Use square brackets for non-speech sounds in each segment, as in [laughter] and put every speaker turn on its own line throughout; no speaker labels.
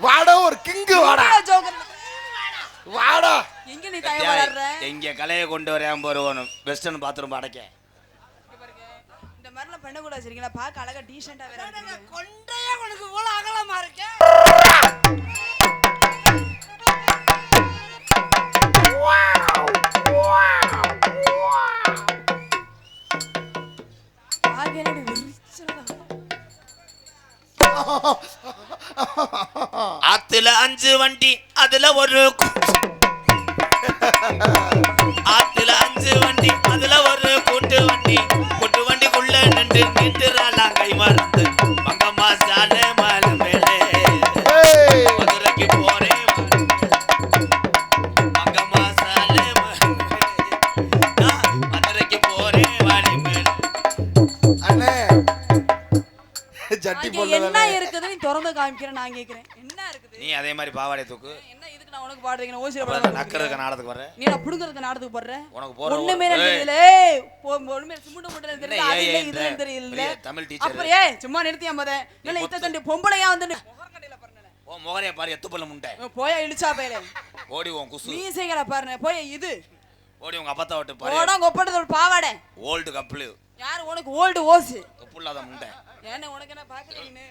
வாடா ஒரு கிங்கு வாடா வாடா
எங்க நீ தயவு வளர்ற
எங்க கலையை கொண்டு வரேன் போறவனும் வெஸ்டர்ன் பாத்ரூம் அடைக்க
இங்க பாருங்க. இந்த மாதிரிலாம் பண்ணக்கூடாது சரிங்களா பார்க்க அழகா டீசெண்டா வேற.
கொண்டையே உனக்கு இவ்வளவு அகலமா இருக்கு
விரிச்சலா. [laughs]
ஆத்துல அஞ்சு வண்டி அதுல ஒரு ஆத்துல அஞ்சு வண்டி அதுல ஒரு கூட்டு வண்டி. கூட்டு வண்டிக்குள்ள நின்று நின்றுறாளாம் கை மறந்து மங்கம்மா சாலை மலை மேலே. மதுரைக்கு போறேன். மங்கம்மா சாலை மதுரைக்கு போறேன் வாடி மேலே.
அண்ணே ஜட்டி போடல
என்ன இருக்குது? நீ திறந்து காமிக்கிறேன் நான் கேக்குறேன்.
நீ அதே மாதிரி பாவாடை தூக்கு.
என்ன இதுக்கு நான் உனக்கு பாடு வைக்கணும் ஓசில
அப்புறம்
பாடு
அந்த நக்கறதுக்கு நாடத்துக்கு வர
நீ நான் புடுங்கிறதுக்கு நாடத்துக்கு போடுறேன்
உனக்கு போற
ஒண்ணுமே. தெரியல. ஒண்ணுமே சிமுண்டு முட்டை தெரியல.
என்ன
அது இல்ல இது தெரியல.
தமிழ் teacher.
அப்புறம் ஏய் சும்மா நிறுத்தியா மத இல்ல இத்த தண்டி பொம்பளையா வந்து
ஓ முகரைய பாரு எத்து பல்ல முண்டை.
போயா இழுச்சா பேரு
ஓடி உன் குசு.
மீசைகளை பாருங்க போய் இது.
ஓடி உங்க அப்பத்தா விட்டு பாரு.
ஓடம் கொப்பட்டது ஒரு பாவாடை.
ஓல்டு கப்பலு
யாரு? உனக்கு ஓல்டு ஓசு.
இல்லாத முண்டை.
ஏன்னா உனக்கு என்ன பாக்குறீங்கன்னு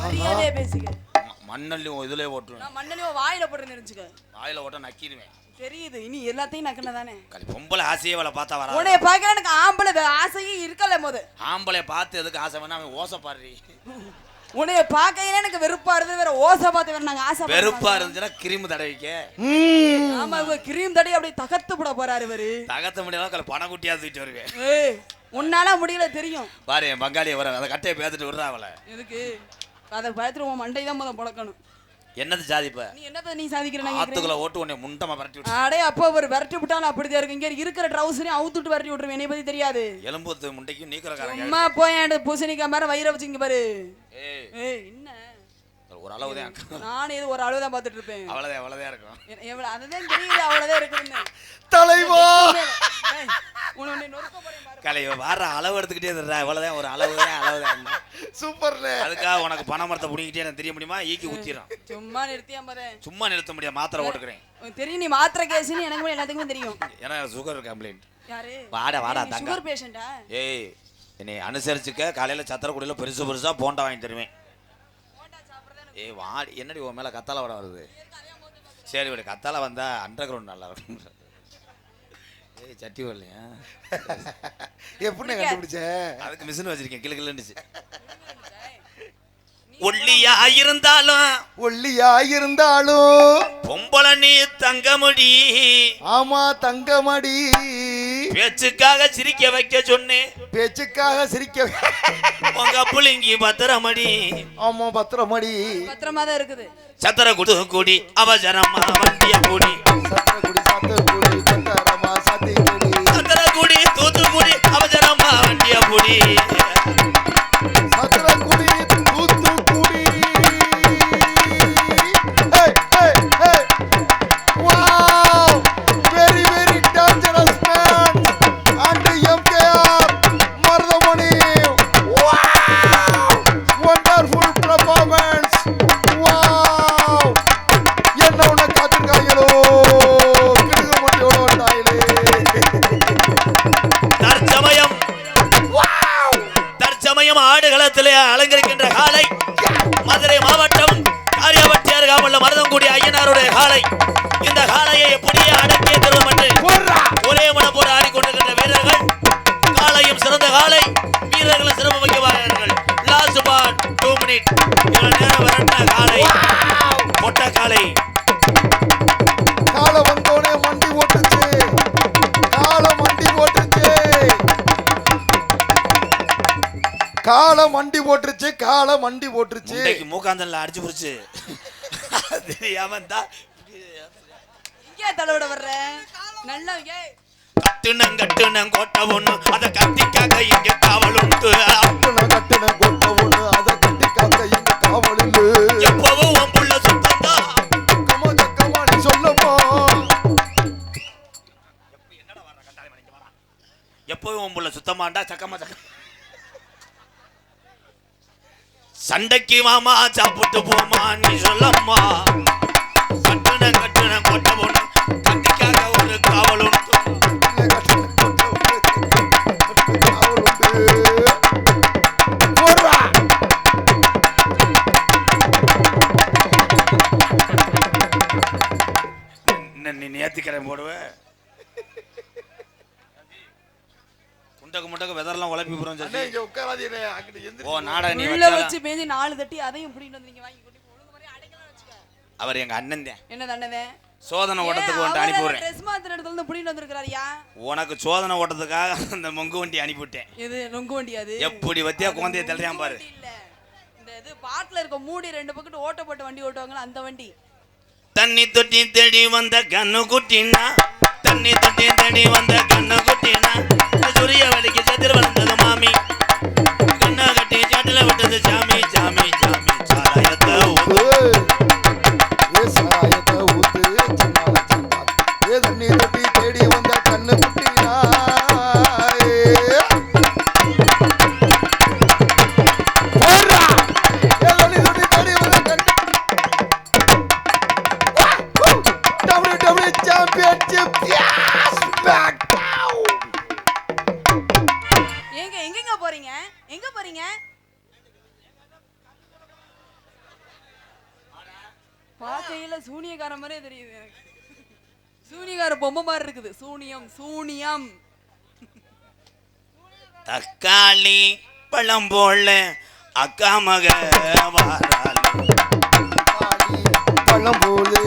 மரியாதையா பேசுங்க
ம- மண்ணல்லி உன் இதுலயே ஓட்டுவேன்.
நான் மண்ணனையும் வாயில போட்டு நினைச்சுக்க
வாயில ஓட்ட நக்கிடுவேன்.
தெரியுது. இனி எல்லாத்தையும் நக்கன தானே.
கலி பொம்பளை ஆசையே அவளை பார்த்தா வரா
உன்னைய பாக்குற எனக்கு ஆம்பளை ஆசையே இருக்கல போது
ஆம்பளை பார்த்து எதுக்கு ஆசை வேணா அவன் ஓசை பாடுறி.
உன்னைய பாக்கையில எனக்கு வெறுப்பா இருந்தது வேற ஓசை பார்த்து வேற நாங்க ஆசை
வெறுப்பா இருந்துச்சுன்னா கிருமி தடவிக்க.
ஆமா இவங்க கிரீம் தடி அப்படியே தகத்து போட போறாரு இவரு.
தகத்த முடியாத கல பணம் குட்டியா தூக்கிட்டு வருவேன்.
உன்னால முடியல தெரியும்.
பாரு என் பங்காளியை வர அந்த கட்டையை பேத்துட்டு விடுறா அவளை.
எதுக்கு? அதை பயத்துல உன் மண்டை தான் முத புழக்கணும்.
என்னது ஜாதிப்ப
நீ என்னத்த நீ சாதிக்கிற நான் கேக்குறேன்?
ஆத்துக்குள்ள ஓட்டு உன்னை முண்டமா பரட்டி விட்டு.
அடே அப்போ ஒரு விரட்டி விட்டாலும் அப்படிதான் இருக்கு இங்க இருக்கிற ட்ரௌசரையும் அவுத்துட்டு விரட்டி விட்டுருவேன். என்னை பத்தி தெரியாது.
எலும்புத்து முண்டைக்கும் நீக்கிறக்காரங்க
சும்மா போய் பூசணிக்கா மாதிரி வயிறை வச்சுங்க பாரு.
ஏய்
என்ன?
ஒரு அளவு தான்.
நானும் இது ஒரு அளவு தான் பார்த்துட்டு இருப்பேன்
அவ்வளவுதான் அவ்வளவுதான் இருக்கும்.
எ- எவ்வளவு அதுதான் தெரியுது அவ்வளவுதான் இருக்குதுன்னு.
தலைவா!
ஏய், உன்னை உன்னை நொறுக்க போறேன் பாரு.
கலை வர அளவு எடுத்துக்கிட்டே இருறா இவ்வளவுதான் ஒரு அளவு தான் அளவு தான்.
சூப்பர்ல
அதுக்காக உனக்கு பண மரத்தை பிடிக்கிட்டே எனக்கு தெரிய முடியுமா? ஈக்கி ஊத்திடும்
சும்மா நிறுத்தியா பாரு
சும்மா நிறுத்த முடியாது மாத்திரை ஓட்டுக்கிறேன்
தெரியும் நீ மாத்திரை கேஸ்னு எனக்கு எல்லாத்துக்குமே தெரியும்.
ஏன்னா சுகர் கம்ப்ளைண்ட்
யாரு?
வாடா வாடா தங்க.
சுகர் பேஷண்டா
ஏய் என்னை அனுசரிச்சுக்க காலையில சத்திரக்குடியில பெருசு பெருசா போண்டா வாங்கி தருவேன். ஏய் வாடி என்னடி உன் மேல கத்தால வட வருது? சரி விடு கத்தால வந்தா அண்டர் கிரவுண்ட் நல்லா இருக்கும். ஏய் சட்டி வரலையா?
எப்படி கண்டுபிடிச்ச?
அதுக்கு மிஷின் வச்சிருக்கேன் கிளு கிளுன்னுச்சு ஒல்லியா இருந்தாலும்
ஒல்லியா இருந்தாலும்
பொம்பளை நீ தங்க முடி.
ஆமா தங்கமடி
பேச்சுக்காக சிரிக்க வைக்க சொன்னேன்
பேச்சுக்காக சிரிக்க
உங்க புளிங்கி பத்திரமடி.
ஆமா பத்திரமடி.
பத்திரமா தான் இருக்குது.
சத்திர குடு கூடி அவசரமா வண்டிய கூடி
சத்திரக்குடி சாத்தக்குடி பத்திரமா சாத்திக்குடி
சத்திர குடி தூத்துக்குடி அவசரமா வண்டிய கூடி காலை. மொட்டை காலை.
காலை வந்தோடனே மண்டி ஓட்டுச்சு. காலை மண்டி ஓட்டுச்சு. காலை மண்டி ஓட்டுருச்சு காலை மண்டி ஓட்டுருச்சு
மூக்காந்தல்ல அடிச்சு புடிச்சு. தெரியாம இருந்தா
இங்கே தலைவிட வர்ற. நல்லா ஏய்
கட்டுனங் கட்டுனங் கோட்டை ஒண்ணு. அத கட்டிக்காக இங்க காவலுண்டு
கட்டுன கட்டுன கொட்ட ஒண்ணு. அதை
எப்பவும் உன் புள்ள எப்பவும் உன் சுத்தமாண்டா? சக்கமா சக்க. சண்டைக்கு மாமா சாப்பிட்டு போமா நீ சொல்லம்மா. கட்டுன கட்டுன கொட்ட போன ஓ
எந்திரிச்சு
நாடக நீ
உள்ள
வச்சாலும்
வச்சு மேஞ்சி நாலு தட்டி அதையும் பிடிக்கிட்டு வந்து நீங்க வாங்கி கொண்டு போய் ஒழுங்கு மாதிரி அடைக்கலாம் வச்சுக்க.
அவர் எங்க அண்ணன் தான்.
என்ன தானே?
சோதனை ஓட்டத்துக்கு வந்துட்டு அனுப்பி விடுறேன்
ட்ரெஸ் மாத்திர இடத்துல இருந்து பிடிக்கிட்டு வந்திருக்காருயா
உனக்கு சோதனை ஓட்டத்துக்காக அந்த மொங்கு வண்டி அனுப்பிவிட்டேன்.
இது நொங்கு வண்டி அது?
எப்படி வத்தியா குழந்தைய தள்ளுறான் பாரு.
இல்ல. இந்த இது பாட்டுல இருக்க மூடி ரெண்டு பக்கத்து ஓட்ட போட்டு வண்டி ஓட்டுவாங்களா அந்த வண்டி.
தண்ணி தொட்டி தேடி வந்த கண்ணு குட்டினா தண்ணி தொட்டி தேடி வந்த கண்ணு குட்டினா சூரிய வலிக்கு சத்திர வளர்ந்தது மாமி.
எங்கெங்க போறீங்க எங்க போறீங்க பார்க்கையில சூனியக்கார மாதிரியே தெரியுது எனக்கு. சூனியக்கார பொம்மை மாதிரி இருக்குது. சூனியம் சூனியம்.
தக்காளி பழம் போல அக்கா மக வாராள்.
பழம் போலே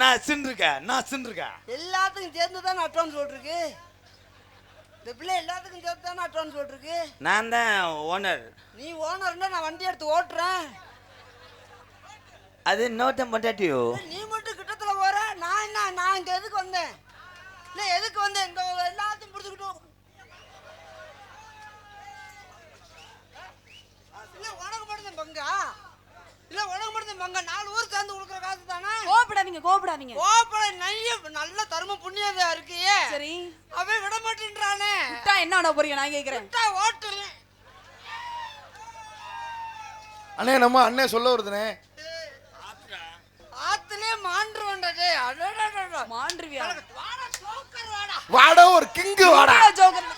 நான் சின்ருக்க நான் சின்ருக்க.
எல்லாத்துக்கும் சேர்ந்து தான் அட்வான்ஸ் போட்டிருக்கு இந்த பிள்ளை எல்லாத்துக்கும் சேர்த்து தானே அட்வான்ஸ் போட்டிருக்கு
நான் தான் ஓனர்
நீ ஓனர்னா நான் வண்டி எடுத்து ஓட்டுறேன்.
அது இன்னொருத்தன் பொண்டாட்டியோ?
நீ மட்டும் கிட்டத்துல போற. நான் என்ன நான் இங்க எதுக்கு வந்தேன்? இல்ல எதுக்கு வந்தேன்? இந்த எல்லாத்தையும் பிடிச்சிக்கிட்டு இல்ல உனக்கு மட்டும் பங்கா? இல்ல உனக்கு மட்டும் பங்கா நாலு ஊர் சேர்ந்து கொடுக்குற காசு தானே
கோபப்படாதீங்க கோபப்படாதீங்க
கோப்பட நைய நல்ல தர்ம புண்ணியம் இருக்கியே
சரி.
அவன் விட மாட்டேன்றானே.
விட்டா என்ன பண்ண போறீங்க நான் கேக்குறேன்.
விட்டா ஓட்டுறேன்.
அண்ணே நம்ம அண்ணே சொல்ல வருதுனே
ஆத்துலயே மாண்டு வந்தது அடடடடட.
மாண்டுவியா
வாடா சோக்கர் வாடா
வாடா ஒரு கிங்கு வாடா
ஜோக்கர்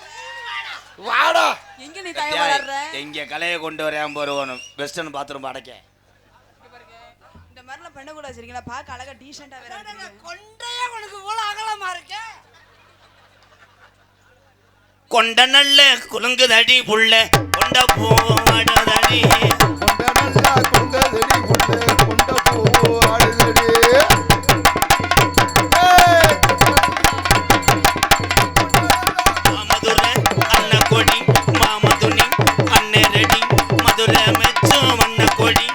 வாடா
எங்க நீ தயவு வளர்ற
எங்க கலையை கொண்டு வரையாம போறவனும் வெஸ்டர்ன் பாத்ரூம் அடைக்க
மாதிரிலாம் பண்ணக்கூடாது சரிங்களா பார்க்க அழகா டீசெண்டா வேற.
கொண்டையே உனக்கு இவ்வளவு அகலமா இருக்கே?
கொண்ட நல்ல குலுங்குதடி புள்ள. கொண்ட பூவாடுதடி
கொண்ட நல்லா கொண்டதடி புள்ள. கொண்ட பூ ஆடுதடி. ஏய்,
மதுரை அன்ன கொடி மாமதுனி அன்னை ரெடி மதுரை மெச்சும் அன்ன கொடி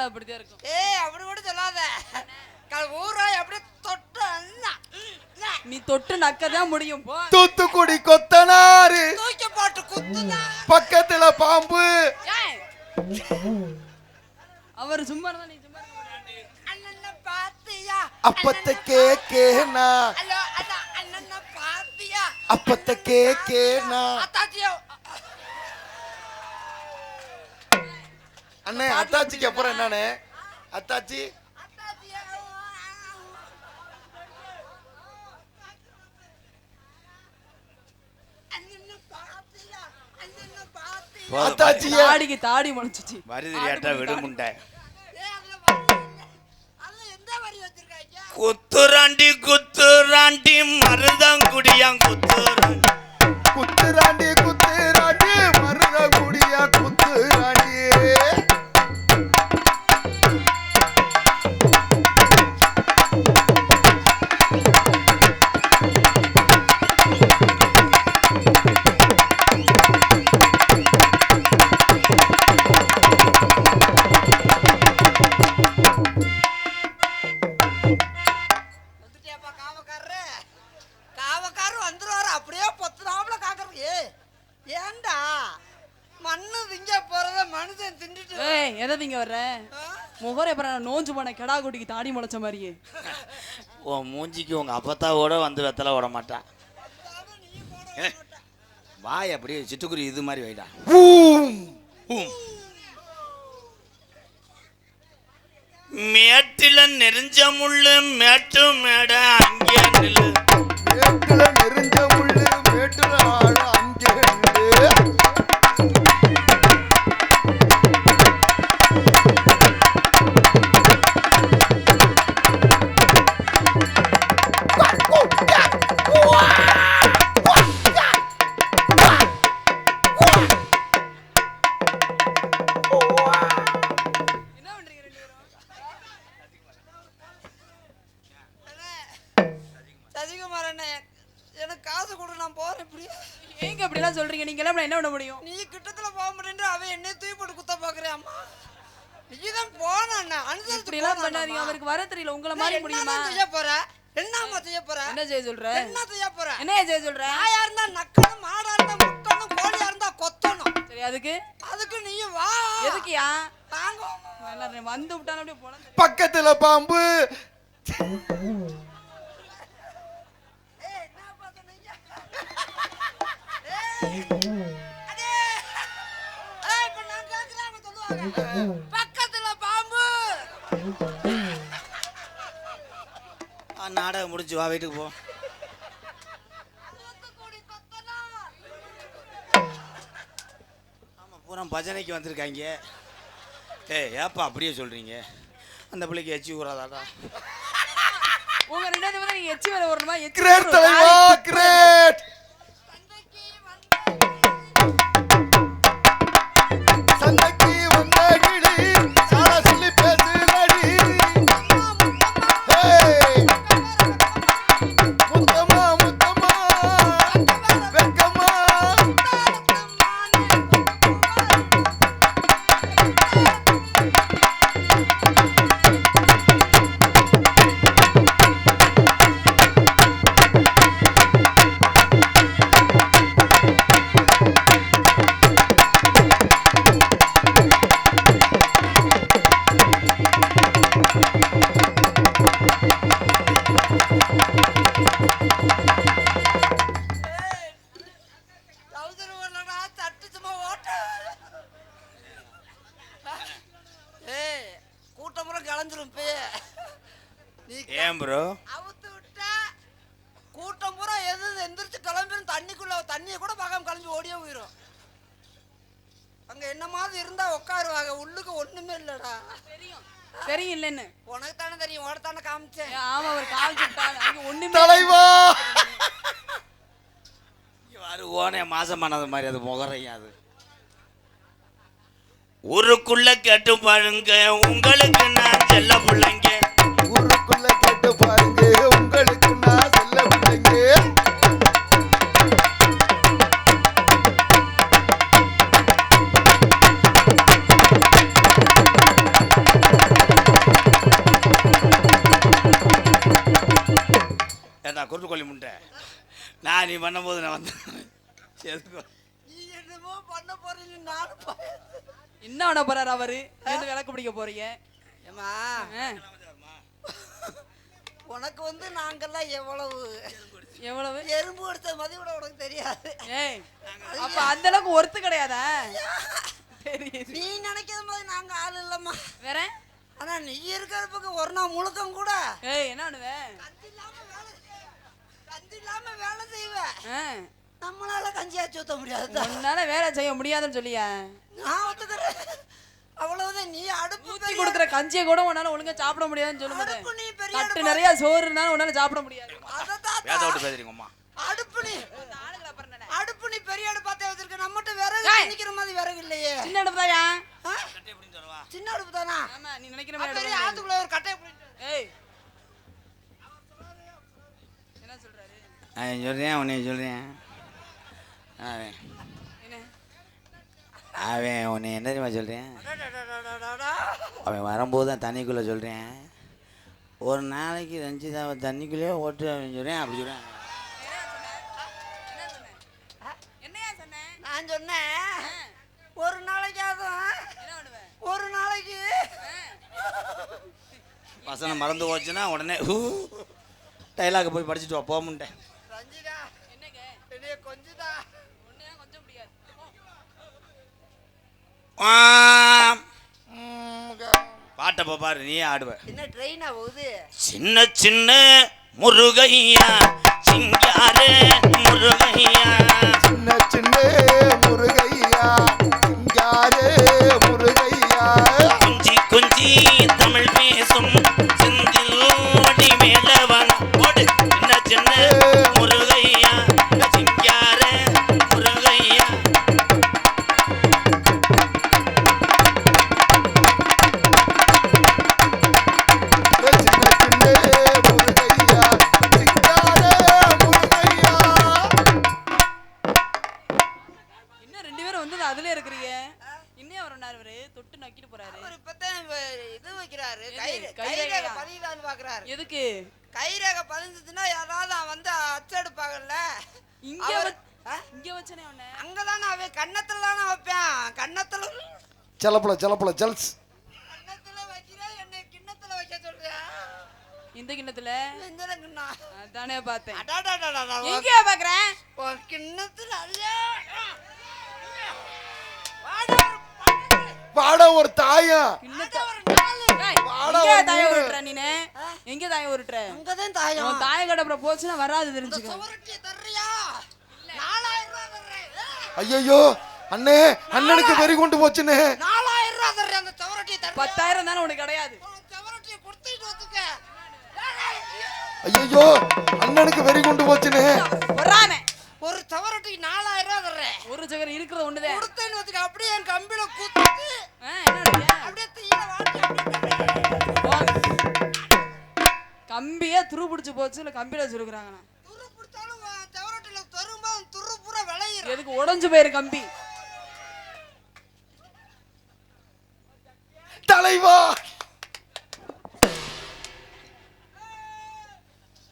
செஞ்சு விட்டாலும் அப்படித்தான் இருக்கும்.
ஏய் அப்படி கூட சொல்லாத. ஊராய் அப்படியே தொட்டு அண்ணா,
நீ தொட்டு நக்கதான் முடியும் போ.
தூத்துக்குடி கொத்தனாரு
தூக்கி போட்டு குத்துனா
பக்கத்துல பாம்பு.
ஏய், அவர் சும்மா இருந்தா நீ சும்மா?
அண்ணனை பாத்தியா?
அப்பத்த கேக்கேனா?
ஹலோ அதான் அண்ணனை பாத்தியா?
அப்பத்த கேக்கேனா? அண்ணே அத்தாச்சிக்கு அப்புறம் என்னண்ணே? அத்தாச்சி?
தாடிக்கு தாடி முளைச்சிச்சு.
வருது ஏட்டா விடுமுண்டை. குத்துராண்டி குத்துராண்டி மருதங்குடியாங் குத்துராண்டி
குத்துராண்டி குத்துராண்டி மருத குடியா
குட்டிக்கு தாடி முளைச்ச மாதிரியே.
உன் மூஞ்சிக்கு உங்க அப்பத்தாவோட வந்து வெத்தலை விட மாட்டான். வாய் அப்படியே சிட்டுக்குருவி இது மாதிரி வைடா. மேட்டில நெறிஞ்ச முள்ளு மேட்டு மேட அங்கே நில்லு.
மேட்டுல
ஏங்க அப்படிலாம் சொல்றீங்க. நீங்க எல்லாம் என்ன பண்ண முடியும்?
நீ கிட்டத்துல போக மாட்டேன்ற அவன் என்னை தூக்கி போட்டு குத்த பாக்குறேன் அம்மா. நீதான் போன அண்ணன் அனுசரிச்சு
இப்படி எல்லாம்
போன
பண்ணாதீங்க
அண்ணா.
அவருக்கு வர தெரியல. உங்கள மாதிரி முடியுமா?
செய்ய போற? என்னம்மா செய்ய போற?
என்ன செய்ய சொல்ற?
என்ன செய்ய போற?
என்ன செய்ய சொல்ற?
நாயா இருந்தா நக்கணும் மாடா இருந்தா முக்கணும் கோழியா இருந்தா கொத்தணும்.
சரி அதுக்கு?
அதுக்கு நீ வா.
எதுக்குயா
வாங்க
வந்து விட்டாலும் அப்படியே போலாம்
பக்கத்துல பாம்பு.
பக்கத்துல பாம்பு
ஆ, நாடகம் முடிஞ்சு வா வீட்டுக்கு போ.
தூத்துக்குடி கொத்தனா.
ஆமா பூரா பஜனைக்கு வந்திருக்காங்க. ஏய் ஏப்பா அப்படியே சொல்றீங்க? அந்த பிள்ளைக்கு எச்சி ஊறாதாடா.
உங்க ரெண்டாவது எச்சி வேற வரணுமா எச்சி
கிரேட் தலைவா கிரேட்
காமிச்சேன்.
ஆமா கால் ஒண்ணுமே
தலைவா!
ஓனே மாசமானது மாதிரி அது முகரையும் அது. ஊருக்குள்ள கேட்டு பாருங்க உங்களுக்கு நான் செல்ல பிள்ளைங்க
ஊருக்குள்ள கேட்டு பாருங்க உங்களுக்கு நான்
நீ பண்ணும்போது நான் வந்து எதுக்கு?
நீ என்னமோ பண்ண போறீங்க நானும்.
என்ன பண்ண போறாரு அவரு? எது விளக்கு பிடிக்க போறீங்க?
ஏமா உனக்கு வந்து நாங்கெல்லாம் எவ்வளவு
எவ்வளவு?
எறும்பு எடுத்த மதி கூட உனக்கு தெரியாது.
ஏய் அப்ப அந்த அளவுக்கு ஒருத்து கிடையாதா? தெரியுது.
நீ நினைக்கிற மாதிரி நாங்க ஆள் இல்லம்மா.
வேற?
ஆனா நீ இருக்கிறப்பக்கு ஒரு நாள் முழுக்கம் கூட.
ஏய் என்ன பண்ணுவ?
வேலை செய்வ.
ஆ,
நம்மளால கஞ்சியாச்சு ஊத்த முடியாது.
உன்னால வேலை செய்ய முடியாதுன்னு சொல்லியா?
நான் ஒத்துக்கிறேன். அவ்வளவுதான் நீ அடுப்பு
ஊத்தி கொடுக்குற கஞ்சியை கூட உன்னால ஒழுங்கா சாப்பிட முடியாதுன்னு சொல்லும் போது.
அடுப்பு நீ பெரிய
தட்டு
அடுப்பா-
நிறைய சோறு இருந்தாலும் உன்னால சாப்பிட முடியாது.
வேத விட்டு பேசுறீங்க அம்மா.
அடுப்பு நீ அடுப்பு நீ பெரிய அடுப்பு பார்த்தே வச்சிருக்க நம்மகிட்ட விறகு
ஏய்.
நிக்கிற மாதிரி விறகு இல்லையே.
சின்ன அடுப்பு தாயா?
சின்ன அடுப்பு தானா
ஆமா நீ நினைக்கிற மாதிரி
பெரிய ஆத்துக்குள்ள ஒரு
கிடையாது. ஏய் என்ன
அவன் சொல்கிறேன் உன்னை சொல்கிறேன் அவன். உன்னை என்ன தெரியுமா சொல்கிறேன். அவன் வரும்போது தான் தண்ணிக்குள்ளே சொல்கிறேன் ஒரு நாளைக்கு ரஞ்சிதாவை தண்ணிக்குள்ளேயே ஓட்டு அவன் சொல்கிறேன் அப்படி சொல்கிறேன்
நான் சொன்னேன். ஒரு
பண்ணுவேன்
ஒரு நாளைக்கு.
வசனம் மறந்து போச்சுன்னா உடனே டைலாக போய் படிச்சுட்டு வா போமுன்ட்டேன்.
ரஞ்சிதா
என்னங்க
என்னைய கொஞ்சுதா
ஒன்னையா கொஞ்சம் முடியாது.
பாட்டை போ பாரு நீயே ஆடுவ.
என்ன ட்ரெயினா போகுது
சின்ன சின்ன முருகையா சிங்கார முருகையா.
பேரும் வந்து அதுல இருக்கிறீங்க. இன்னும் அவர் இவரு தொட்டு நக்கிட்டு போறாரு.
அவர் இப்பதான் இது வைக்கிறாரு.
எது?
கை
கை
கைரேகை? பதியலான்னு பாக்குறாரு.
எதுக்கு?
கைரேகை பதிஞ்சுச்சுன்னா யாராவது வந்து அச்சடிப்பாங்கல்ல
இங்க? இங்க வச்சனே உன்ன.
அங்கதானே அவன் கன்னத்துல தானே வைப்பேன். கன்னத்துல
செலப்பல செலப்பல ஜல்ஸ்.
கன்னத்துல வைக்கிறேன் என்னை கிண்ணத்துல வைக்க சொல்றியா?
இந்த கிண்ணத்துல?
எந்த கிண்ணா?
அதானே பார்த்தேன்.
அடாடாடாடா
எங்க பாக்குறேன்
கிண்ணத்துல ஐயா பாட ஒரு
தாயா.
எங்க
தாய
உருட்டுற
அங்கதான் தாயம்
உன் தாய கடப்புற போச்சுன்னா வராது தெரிஞ்சுக்க.
ஐயோ அண்ணே அண்ணனுக்கு வெறி கொண்டு
போச்சுன்னு அந்த சவரட்டி
பத்தாயிரம் தானே உனக்கு கிடையாது.
ஐயோ அண்ணனுக்கு வெறி கொண்டு போச்சுன்னு
வரானே
ஒரு சுவரொட்டி நாலாயிரம் ரூபாய் தர்றேன்
ஒரு சகர் இருக்கிறது ஒண்ணுதான்
கொடுத்தேன்னு வச்சுக்க அப்படியே என் கம்பியில குத்து? அப்படியே தீயில வாட்டி அப்படியே
போங்க. கம்பியே துரு பிடிச்சு போச்சு இல்ல கம்பியில வச்சிருக்காங்க
துரு பிடிச்சாலும் சுவரொட்டியில தரும்போது துரு பூரா விளையிடும்
எதுக்கு உடைஞ்சு போயிரு கம்பி.
தலைவா!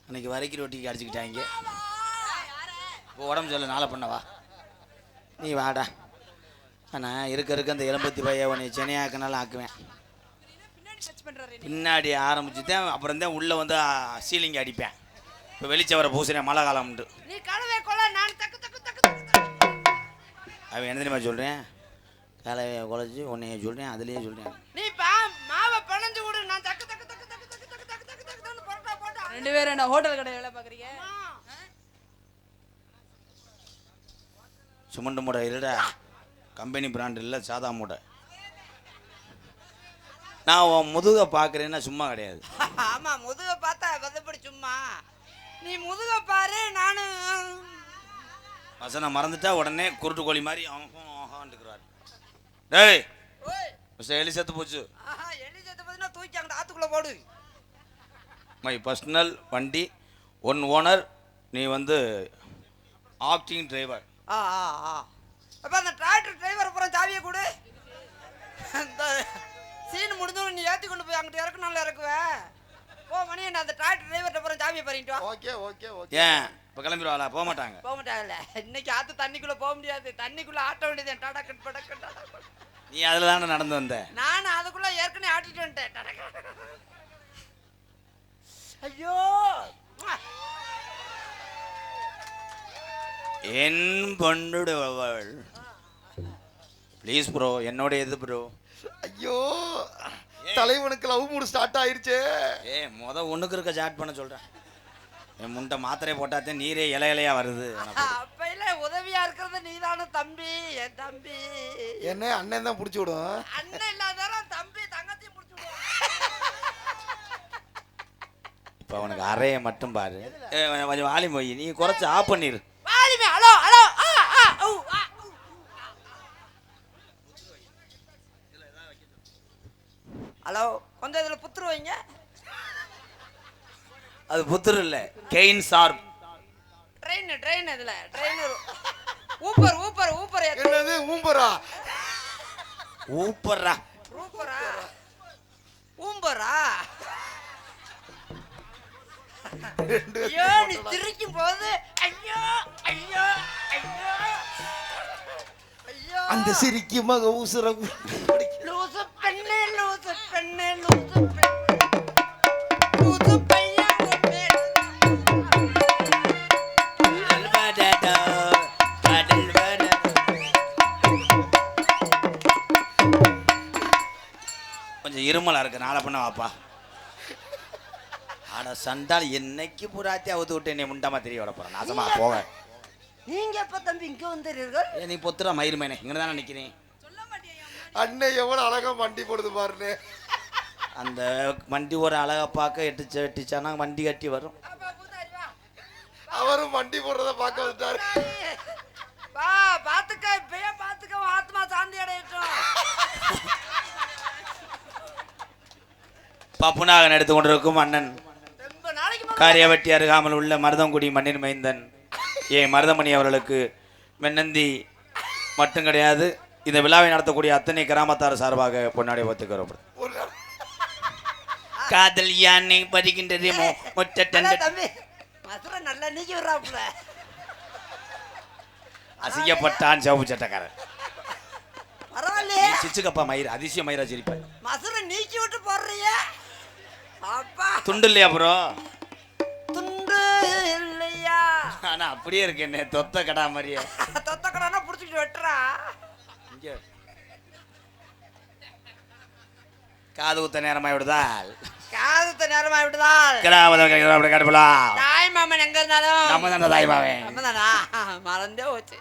அன்னைக்கு வரைக்கும் ரொட்டிக்கு அடிச்சுக்கிட்டாங்க. உடம்பு சொல்ல நாளை பண்ணவா நீ வாடா நான் இருக்க இருக்க அந்த எலும்பத்தி பைய உன்னை சென்னையாக்கனால ஆக்குவேன்
பின்னாடி டச் பண்றாரு நீ.
பின்னாடி ஆரம்பிச்சுட்டேன் அப்புறம் தான் உள்ளே வந்து சீலிங் அடிப்பேன் இப்போ வெளிச்சவரை பூசுறேன் மழை காலம் உண்டு
நீ கழுவை கொலை நான் தக்கு தக்கு தக்கு தக்கு தக்கு.
அவன் என்ன தெரியுமா சொல்கிறேன் கலையை குலைச்சி உன்னைய சொல்கிறேன் அதுலேயே சொல்கிறேன்
நீ பா மாவை பிணைஞ்சு விடு நான் தக்கு தக்கு தக்கு தக்கு தக்கு தக்கு தக்கு தக்கு தக்கு தக்கு போட்டா போட்டா
ரெண்டு பேரும் என்ன ஹோட்டல் கடையில் வேலை பாக்குறீங்க
சுமண்டு மூடை இல்லைடா கம்பெனி பிராண்ட் இல்லை சாதா மூடை. நான் உன் முதுகை பார்க்குறேன்னா சும்மா கிடையாது. [laughs]
ஆமா முதுக பார்த்தா வதப்படி சும்மா. நீ முதுக பாரு நானு.
வசனம் மறந்துட்டா உடனே குருட்டு கோழி மாதிரி ஆஹான்ட்டுக்கிறார். டேய் மிஸ்டர் எலி செத்து போச்சு.
ஆஹா எலி செத்து பார்த்தீங்கன்னா தூக்கி அங்கிட்ட ஆத்துக்குள்ள போடு.
மை பர்சனல் வண்டி ஒன் ஓனர் நீ வந்து ஆக்டிங் டிரைவர்
ஆ ஆ ஆ. அப்ப அந்த டிராக்டர் டிரைவர் அப்புறம் சாவியை கொடு. இந்த சீன் முடிஞ்சோன்னு நீ ஏத்தி கொண்டு போய் அங்கிட்ட இறக்கணும்ல இறக்குவ. ஓ மணி என்ன அந்த டிராக்டர் டிரைவர்கிட்ட அப்புறம் சாவியை பறிட்டு வா.
Okay okay okay.
ஏன்? இப்போ கிளம்பிடுவாளா? போக மாட்டாங்க.
போக மாட்டாங்கல்ல. இன்னைக்கு ஆத்து தண்ணிக்குள்ள போக முடியாது. தண்ணிக்குள்ள ஆட்ட வேண்டியது டடக்கன் படக்கன் டடக்கன்
நீ அதில் தானே நடந்து வந்த.
நான் அதுக்குள்ள ஏற்கனவே ஆட்டிட்டு வந்துட்டேன். ஐயோ!
என் பொண்ணுடுவள் ப்ளீஸ் ப்ரோ என்னோட எது ப்ரோ
ஐயோ தலைவனுக்கு லவ் மூடு ஸ்டார்ட் ஆயிருச்சே.
ஏ முத ஒண்ணுக்கு இருக்க சாட் பண்ண சொல்றேன். என் முண்டை மாத்திரை போட்டாத்தே நீரே இலை இலையா வருது. உனக்கு.
அப்ப இல்ல உதவியா இருக்கிறது நீதான தம்பி. என் தம்பி?
என்ன அண்ணன் தான் பிடிச்சி விடும்?
அண்ணன் இல்லாதாரம் தம்பி தங்கத்தையும் முடிச்சு
இப்ப அவனுக்கு அறைய மட்டும் பாரு. கொஞ்சம் வாலி மொய் நீ குறைச்சு ஆஃப் பண்ணிரு
வாலிமே ஹலோ ஹலோ ஆ ஆ ஊ ஆ ஊ. ஹலோ கொஞ்சம் இதுல புத்துரு வைங்க
அது புத்தர் இல்ல கெயின் சார்ப்
ட்ரெயின் ட்ரெயின் இதுல ட்ரெயின் ஊப்பர் ஊப்பர் ஊப்பர் ஏத்து.
என்னது ஊம்பரா
ஊப்பர்ரா
ஊப்பரா ஊம்பரா ஐயோ நீ திரிக்கும் போது ஐயோ ஐயோ ஐயோ.
அந்த சிரிக்கு மக ஊசுற
லூசு பெண்ணே லூசு பெண்ணே லூசு பெண்ணே. லூசு பையன் ஒண்ணே.
கொஞ்சம் இருமலா இருக்கு நாளை பண்ண வாப்பா. ஆனா சண்டால் என்னைக்கு புறாத்தி அவுத்து விட்டு என்னை முண்டாம தெரிய விட போறேன் நாசமா போக
நீங்க எப்ப தம்பி இங்க வந்தீர்கள்
ஏ, நீ பொத்துறா மயிர் மேனே. இங்கே தானே நிற்கிறேன்
அண்ணன் எவ்வளவு அழகா வண்டி போடுது பாருன்னு
அந்த வண்டி ஒரு அழகா பார்க்க எட்டுச்சு எட்டிச்சானா வண்டி கட்டி வரும்.
அப்பா, பூசாரி, வா.
அவரும் வண்டி போடுறத பார்க்க வந்துட்டாரு.
வா பாத்துக்க இப்பயே பாத்துக்க உன் ஆத்மா சாந்தி அடையட்டும்.
பப்புனாக எடுத்து கொண்டிருக்கும் அண்ணன்.
ரொம்ப நாளைக்கு முதல்ல
காரியவட்டி அருகாமல் உள்ள மருதங்குடி மண்ணின் மைந்தன். ஏ மருதமணி அவர்களுக்கு மென்னந்தி மட்டும் கிடையாது இந்த விழாவை நடத்தக்கூடிய அத்தனை கிராமத்தார் சார்பாக பொன்னாடி ஒத்துக்கிறோம் காதல் யானை பறிக்கின்றது அசிங்கப்பட்டான் சிவப்பு சட்டக்காரன். சிச்சுக்கப்பா மயிர் அதிசய மயிரா சிரிப்பாய்
நீக்கி விட்டு போடுறிய அப்பா.
துண்டு இல்லையா ப்ரோ
துண்டு இல்லையா
ஆனா அப்படியே இருக்கு என்ன தொத்த கடா மாதிரியே
தொத்த கடானா புடிச்சிட்டு வெட்டுறா
இங்க. காது ஊத்த நேரமாய் விடுதால்
காதத்த நேரமா விட்டுதான்
கிராமத்தில் கடுப்பலாம்
தாய் மாமன் எங்க இருந்தாலும்
நம்ம தானே தாய் மாமன்.
நம்ம தானா மறந்தே போச்சு